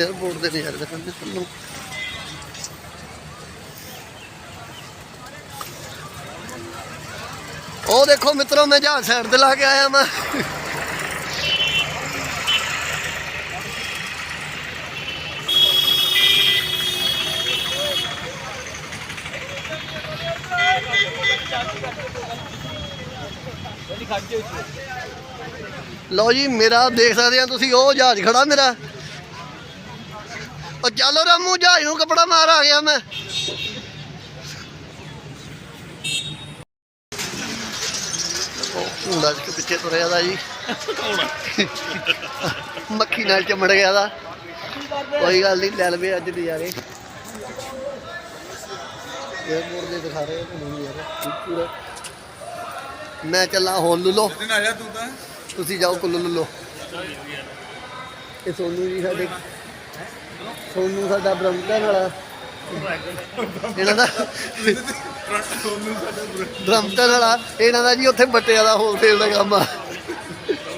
Airport ਦੇ ਨਜ਼ਾਰੇ ਦਿਖਾਉਂਦੇ ਤੁਹਾਨੂੰ। ਉਹ ਦੇਖੋ ਮਿੱਤਰੋ, ਮੈਂ ਜਹਾਜ਼ ਸਾਈਡ ਤੇ ਲਾ ਕੇ ਆਇਆ ਮੈਂ ਲਓ ਜੀ, ਮੇਰਾ ਦੇਖ ਸਕਦੇ ਆ ਤੁਸੀਂ, ਉਹ ਜਹਾਜ਼ ਖੜਾ ਮੇਰਾ। ਉਹ ਚੱਲ ਰਾਮੂ ਜਹਾਜ਼ ਨੂੰ ਕੱਪੜਾ ਮਾਰ ਆ ਗਿਆ ਮੈਂ। ਉਹ ਹੁੰਦਾ ਕਿ ਪਿੱਛੇ ਤੁਰਿਆ ਦਾ ਜੀ। ਮੱਖੀ ਨਾਲ ਚਮੜ ਗਿਆ ਦਾ। ਕੋਈ ਗੱਲ ਨਹੀਂ ਲੈ ਲਵੇ ਅੱਜ ਨਜ਼ਾਰੇ। 에어ਪੋਰਟ ਦੇ ਦਿਖਾ ਰਹੇ ਤੁਹਾਨੂੰ ਯਾਰ ਪੂਰਾ ਮੈਂ ਚੱਲਾਂ ਹੋਲ ਲੁਲੋ। ਦਿਨ ਆ ਜਾ ਤੂੰ ਤਾਂ? ਤੁਸੀਂ ਜਾਓ ਕੁੱਲੂ ਲੁਲੋ। ਇਹ ਸੋਨੂ ਜੀ ਸਾਡੇ ਸੋਨੂ ਸਾਡਾ ਬ੍ਰਹਮਟਨ ਵਾਲਾ। ਇਹਨਾਂ ਦਾ ਬ੍ਰਹਮਟਨ ਵਾਲਾ। ਇਹਨਾਂ ਦਾ ਜੀ ਉੱਥੇ ਬੱਟਿਆਂ ਦਾ ਹੋਲਸੇਲ ਦਾ ਕੰਮ ਆ।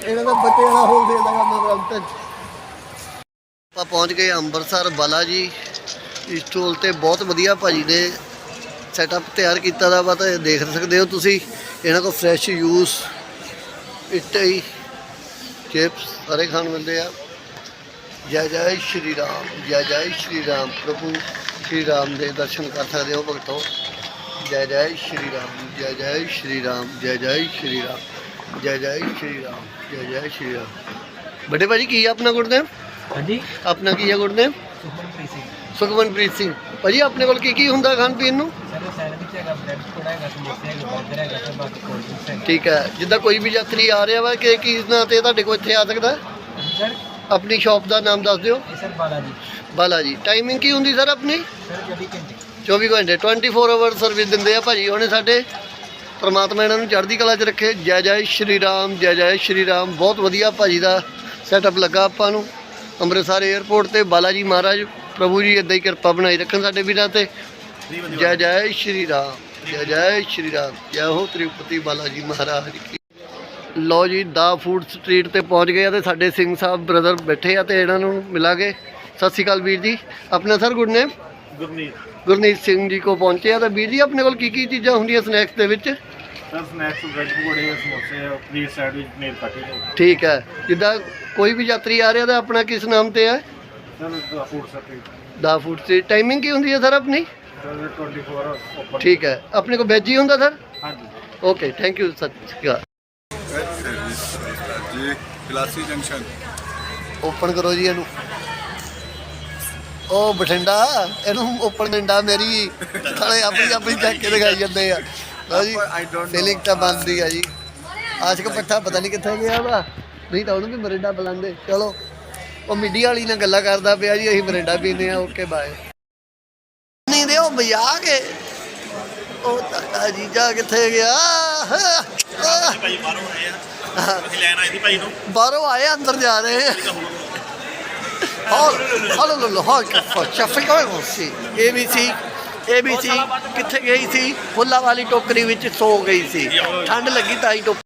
ਇਹਨਾਂ ਦਾ ਬੱਟਿਆਂ ਦਾ ਹੋਲਸੇਲ ਦਾ ਕੰਮ ਆ ਬ੍ਰਹਮਟਨ ਆਪਾਂ ਪਹੁੰਚ ਗਏ ਅੰਮ੍ਰਿਤਸਰ ਬਾਲਾ ਜੀ। ਇਸ ਟੋਲ ਤੇ ਬਹੁਤ ਵਧੀਆ ਭਾਜੀ ਨੇ ਸੈਟਅਪ ਤਿਆਰ ਕੀਤਾ ਦਾ ਵਾ, ਤਾਂ ਦੇਖ ਸਕਦੇ ਹੋ ਤੁਸੀਂ। ਇਹਨਾਂ ਕੋਲ ਫਰੈਸ਼ ਯੂਸ ਇਟਈ ਚਿਪਸ ਸਾਰੇ ਖਾਣ ਮਿਲਦੇ ਆ। ਜੈ ਜੈ ਸ਼੍ਰੀ ਰਾਮ ਜੈ ਜੈ ਸ਼੍ਰੀ ਰਾਮ ਪ੍ਰਭੂ ਸ਼੍ਰੀ ਰਾਮ ਦੇ ਦਰਸ਼ਨ ਕਰ ਸਕਦੇ ਹੋ ਭਗਤੋ। ਜੈ ਜੈ ਸ਼੍ਰੀ ਰਾਮ ਜੈ ਜੈ ਸ਼੍ਰੀ ਰਾਮ ਜੈ ਜੈ ਸ਼੍ਰੀ ਰਾਮ ਜੈ ਜੈ ਸ਼੍ਰੀ ਰਾਮ ਜੈ ਜੈ ਸ਼੍ਰੀ ਰਾਮ। ਬੜੇ ਭਾਜੀ ਕੀ ਆ ਆਪਣਾ ਨੇਮ ਹਾਂਜੀ। ਆਪਣਾ ਕੀ ਗੁੱਡ ਨੇਮ ਸੁਖਮਨਪ੍ਰੀਤ ਸਿੰਘ। ਸੁਖਮਨਪ੍ਰੀਤ ਸਿੰਘ। ਭਾਜੀ ਆਪਣੇ ਕੋਲ ਕੀ ਕੀ ਹੁੰਦਾ ਖਾਣ ਪੀਣ ਨੂੰ? ਠੀਕ ਹੈ। ਜਿੱਦਾਂ ਕੋਈ ਵੀ ਯਾਤਰੀ ਆ ਰਿਹਾ ਵਾ ਕਿ ਕੀ ਨਾਂ ਤੇ ਤੁਹਾਡੇ ਕੋਲ ਇੱਥੇ ਆ ਸਕਦਾ? ਸਰ ਆਪਣੀ ਸ਼ਾਪ ਦਾ ਨਾਮ ਦੱਸ ਦਿਓ। ਸਰ ਬਾਲਾ ਜੀ। ਬਾਲਾ ਜੀ। ਟਾਈਮਿੰਗ ਕੀ ਹੁੰਦੀ ਸਰ ਆਪਣੀ? ਸਰ 24 ਘੰਟੇ। 24 ਘੰਟੇ। 24 ਆਵਰ ਸਰਵਿਸ ਦਿੰਦੇ ਆ ਭਾਜੀ। ਉਹਨੇ ਸਾਡੇ ਪਰਮਾਤਮਾ ਇਹਨਾਂ ਨੂੰ ਚੜ੍ਹਦੀ ਕਲਾ 'ਚ ਰੱਖੇ। ਜੈ ਜੈ ਸ਼੍ਰੀ ਰਾਮ ਜੈ ਜੈ ਸ਼੍ਰੀ ਰਾਮ। ਬਹੁਤ ਵਧੀਆ ਭਾਜੀ ਦਾ ਸੈਟਅਪ ਲੱਗਾ ਆਪਾਂ ਨੂੰ। ਅੰਮ੍ਰਿਤਸਰ 에ਅਰਪੋਰਟ ਤੇ ਬਾਲਾ ਜੀ ਮਹਾਰਾਜ ਪ੍ਰਭੂ ਜੀ ਇਦਾਂ ਹੀ ਕਿਰਪਾ ਬਣਾਈ ਰੱਖਣ ਸਾਡੇ ਵੀਰਾਂ ਤੇ। ਜੈ ਜੈ ਸ਼੍ਰੀ ਰਾਮ ਜੈ ਜੈ ਸ਼੍ਰੀ ਰਾਮ। ਜੈ ਹੋ ਤ੍ਰਿਪਤੀ ਬਾਲਾ ਜੀ ਮਹਾਰਾਜ ਕੀ ਲੋ ਜੀ ਦਾ ਫੂਡ ਸਟਰੀਟ ਤੇ ਪਹੁੰਚ ਗਏ ਆ ਤੇ ਸਾਡੇ ਸਿੰਘ ਸਾਹਿਬ ਬ੍ਰਦਰ ਬੈਠੇ ਆ ਤੇ ਇਹਨਾਂ ਨੂੰ ਮਿਲਾਂਗੇ। ਸਤਿ ਸ਼੍ਰੀ ਅਕਾਲ ਵੀਰ ਜੀ। ਆਪਣਾ sir good name Gurneet. Gurneet Singh ji ਕੋ ਪਹੁੰਚੇ ਆ ਤਾਂ ਵੀਰ ਜੀ ਆਪਣੇ ਕੋਲ ਕੀ ਕੀ ਚੀਜ਼ਾਂ ਹੁੰਦੀਆਂ ਸਨੈਕਸ ਦੇ ਵਿੱਚ? ਸਰ ਸਨੈਕਸ ਬ੍ਰੈਡ ਪਕੌੜੇ ਸਮੋਸੇ ਪਨੀਰ ਸੈਂਡਵਿਚ ਪਨੀਰ ਪੱਟੀ। ਠੀਕ ਹੈ। ਜਿੱਦਾਂ ਕੋਈ ਵੀ ਯਾਤਰੀ ਆ ਰਿਹਾ ਤਾਂ ਆਪਣਾ ਕਿਸ ਨਾਮ ਤੇ ਹੈ? Sir food street. ਦਾ ਫੂਡ ਸਟਰੀਟ। ਟਾਈਮਿੰਗ ਕੀ ਹੁੰਦੀ ਹੈ ਸਰ ਆਪਣੀ? ਸਰ 24 ਆਵਰ ਓਪਨ ਠੀਕ ਹੈ। ਆਪਣੇ ਕੋਲ ਵੈਜ ਹੀ ਹੁੰਦਾ ਸਰ? ਹਾਂਜੀ। ਓਕੇ ਥੈਂਕ ਯੂ ਸਤਿ ਸ਼੍ਰੀ ਅਕਾਲ। ਜੀ ਕਲਾਸੀ ਜੰਕਸ਼ਨ। ਓਪਨ ਕਰੋ ਜੀ ਇਹਨੂੰ। ਉਹ ਬਠਿੰਡਾ ਇਹਨੂੰ ਓਪਨ ਡੰਡਾ ਮੇਰੀ। ਥਲੇ ਆਪਣੀ ਆਪਣੀ ਚੱਕ ਕੇ ਦਿਖਾਈ ਜਾਂਦੇ ਆ। ਲਓ ਜੀ. ਫੀਲਿੰਗ ਤਾਂ ਬਣਦੀ ਆ ਜੀ। ਆਸ਼ਕ ਪੱਠਾ ਪਤਾ ਨਹੀਂ ਕਿੱਥੇ ਗਿਆ ਵਾ। ਨਹੀਂ ਤਾਂ ਉਹਨੂੰ ਵੀ ਮਰਿੰਡਾ ਬੁਲਾਉਂਦੇ ਚਲੋ ਉਹ ਮੀਡੀਆ ਵਾਲੀ ਨਾਲ ਗੱਲਾਂ ਕਰਦਾ ਪਿਆ ਜੀ ਅਸੀਂ ਮਰਿੰਡਾ ਪੀਂਦੇ ਆ ਓਕੇ ਬਾਏ ਨਹੀਂ ਦੇ ਉਹ ਬਜਾ ਕੇ ਉਹ ਤੁਹਾਡਾ ਜੀਜਾ ਕਿੱਥੇ ਗਿਆ? ਭਾਈ ਬਾਹਰੋਂ ਆਏ ਆ। ਅਸੀਂ ਲੈਣ ਆਏ ਸੀ ਭਾਈ ਨੂੰ। ਬਾਹਰੋਂ ਆਏ ਅੰਦਰ ਜਾ ਰਹੇ। ਆ ਹਾਲ ਹਾਲੋ ਹਾਲ ਕਫਾ ਸ਼ਫੀ ਕੋਈ ਸੀ। ਏਬੀਸੀ ਏਬੀਸੀ ਕਿੱਥੇ ਗਈ ਸੀ? ਫੁੱਲਾਂ ਵਾਲੀ ਟੋਕਰੀ ਵਿੱਚ ਸੋ ਗਈ ਸੀ। ਠੰਡ ਲੱਗੀ ਤਾਂ ਹੀ ਟੋਕਰੀ